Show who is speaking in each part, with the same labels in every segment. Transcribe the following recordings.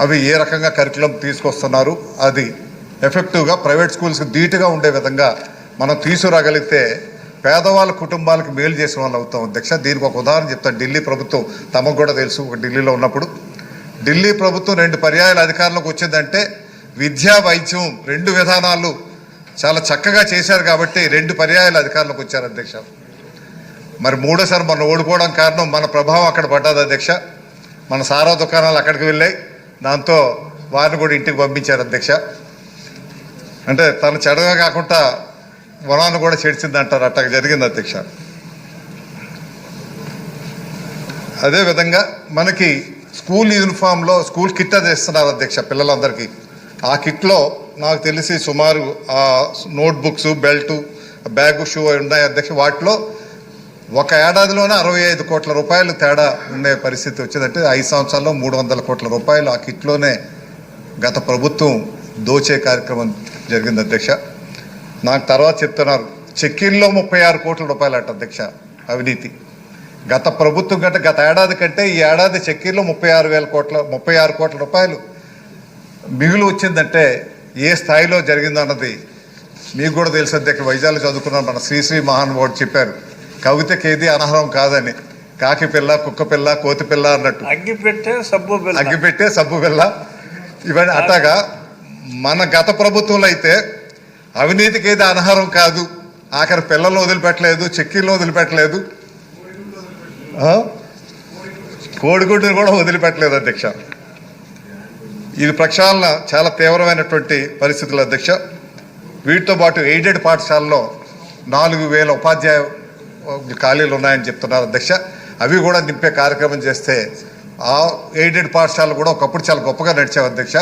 Speaker 1: అవి ఏ రకంగా కరికులం తీసుకొస్తున్నారు అది ఎఫెక్టివ్గా ప్రైవేట్ స్కూల్స్కి ధీటుగా ఉండే విధంగా మనం తీసుకురాగలిగితే పేదవాళ్ళ కుటుంబాలకు మేలు చేసిన వాళ్ళు అవుతాం. అధ్యక్ష దీనికి ఒక ఉదాహరణ చెప్తాను. ఢిల్లీ ప్రభుత్వం తమకు కూడా తెలుసు ఒక ఢిల్లీలో ఉన్నప్పుడు. ఢిల్లీ ప్రభుత్వం రెండు పర్యాయాల అధికారంలోకి వచ్చిందంటే విద్యా వైద్యం రెండు విధానాలు చాలా చక్కగా చేశారు కాబట్టి రెండు పర్యాయాల అధికారంలోకి వచ్చారు అధ్యక్ష. మరి మూడోసారి మనం ఓడిపోవడం కారణం మన ప్రభావం అక్కడ పడ్డది అధ్యక్ష. మన సారా దుకాణాలు అక్కడికి వెళ్ళాయి. దాంతో వారిని కూడా ఇంటికి పంపించారు అధ్యక్ష. అంటే తను చెడగా కాకుండా వనాన్ని కూడా చెడిచింది అంటారు అట్లా జరిగింది అధ్యక్ష. అదేవిధంగా మనకి స్కూల్ యూనిఫామ్లో స్కూల్ కిట్ అది ఇస్తున్నారు అధ్యక్ష పిల్లలందరికీ. ఆ కిట్లో నాకు తెలిసి సుమారు ఆ బెల్టు బ్యాగు షూ అవి ఉన్నాయి అధ్యక్ష. వాటిలో ఒక ఏడాదిలోనే అరవై ఐదు కోట్ల రూపాయలు తేడా ఉండే పరిస్థితి వచ్చిందంటే ఐదు సంవత్సరాల్లో మూడు వందల కోట్ల రూపాయలు ఆ కిట్లోనే గత ప్రభుత్వం దోచే కార్యక్రమం జరిగింది అధ్యక్ష. నాకు తర్వాత చెప్తున్నారు చెక్కిన్లో ముప్పై ఆరు కోట్ల రూపాయలు అట అధ్యక్ష అవినీతి. గత ప్రభుత్వం కంటే గత ఏడాది కంటే ఈ ఏడాది చెక్కిన్లో ముప్పై ఆరు వేల కోట్ల ముప్పై ఆరు కోట్ల రూపాయలు మిగులు వచ్చిందంటే ఏ స్థాయిలో జరిగిందన్నది మీకు కూడా తెలుసు అధ్యక్ష. వైజాగ్లో చదువుకున్నాను మన శ్రీశ్రీ మహానుభావుడు చెప్పారు కవితకి ఏది అనర్హం కాదని. కాకి పిల్ల కుక్క పిల్ల కోతి పిల్ల అన్నట్టు.
Speaker 2: అగ్గి పెట్టే సబ్బు
Speaker 1: అగ్గిపెట్టే సబ్బు పిల్ల. ఇవన్నీ అట్లాగా మన గత ప్రభుత్వంలో అయితే అవినీతికి ఏది అనర్హం కాదు. ఆఖరి పిల్లలను వదిలిపెట్టలేదు చెక్కీలను వదిలిపెట్టలేదు? కోడిగుడ్డును కూడా వదిలిపెట్టలేదు అధ్యక్ష. ఇది ప్రక్షాళన చాలా తీవ్రమైనటువంటి పరిస్థితులు అధ్యక్ష. వీటితో పాటు ఎయిడెడ్ పాఠశాలలో నాలుగు వేల ఉపాధ్యాయ ఖాళీలు ఉన్నాయని చెప్తున్నారు అధ్యక్ష. అవి కూడా నింపే కార్యక్రమం చేస్తే ఆ ఎయిడెడ్ పాఠశాలలు కూడా ఒకప్పుడు చాలా గొప్పగా నడిచావు అధ్యక్ష.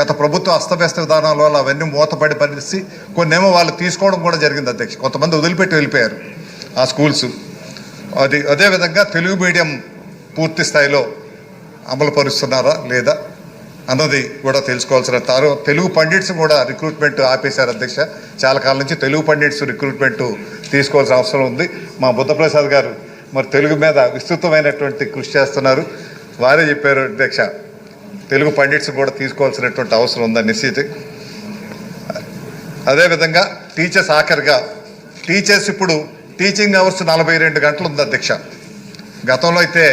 Speaker 1: గత ప్రభుత్వ అస్తవ్యస్త విధానాల వల్ల అవన్నీ మూతపడి పరిస్థితి కొన్నేమో వాళ్ళు తీసుకోవడం కూడా జరిగింది అధ్యక్ష. కొంతమంది వదిలిపెట్టి వెళ్ళిపోయారు ఆ స్కూల్స్. అది అదేవిధంగా తెలుగు మీడియం పూర్తి స్థాయిలో అమలు పరుస్తున్నారా లేదా అన్నది కూడా తెలుసుకోవాల్సిన తారు తెలుగు పండిట్స్ కూడా రిక్రూట్మెంట్ ఆపేశారు అధ్యక్ష. చాలా కాలం నుంచి తెలుగు పండిట్స్ రిక్రూట్మెంట్ తీసుకోవాల్సిన అవసరం ఉంది. మా బుద్ధప్రసాద్ గారు మరి తెలుగు మీద విస్తృతమైనటువంటి కృషి చేస్తున్నారు. వారే చెప్పారు అధ్యక్ష తెలుగు పండిట్స్ కూడా తీసుకోవాల్సినటువంటి అవసరం ఉందని నిశ్చితి. అదేవిధంగా టీచర్స్ ఆఖరిగా టీచర్స్ ఇప్పుడు టీచింగ్ అవర్స్ నలభై రెండు గంటలు ఉంది అధ్యక్ష. గతంలో అయితే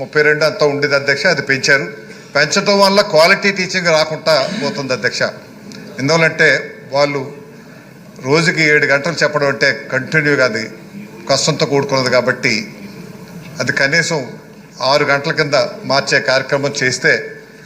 Speaker 1: ముప్పై రెండు అంతా ఉండేది అధ్యక్ష అది పెంచారు. పెంచడం వల్ల క్వాలిటీ టీచింగ్ రాకుండా పోతుంది అధ్యక్ష. ఎందువల్లంటే వాళ్ళు రోజుకి ఏడు గంటలు చెప్పడం అంటే కంటిన్యూగా అది కష్టంతో కూడుకున్నది కాబట్టి అది కనీసం ఆరు గంటల కింద మార్చే కార్యక్రమం చేస్తే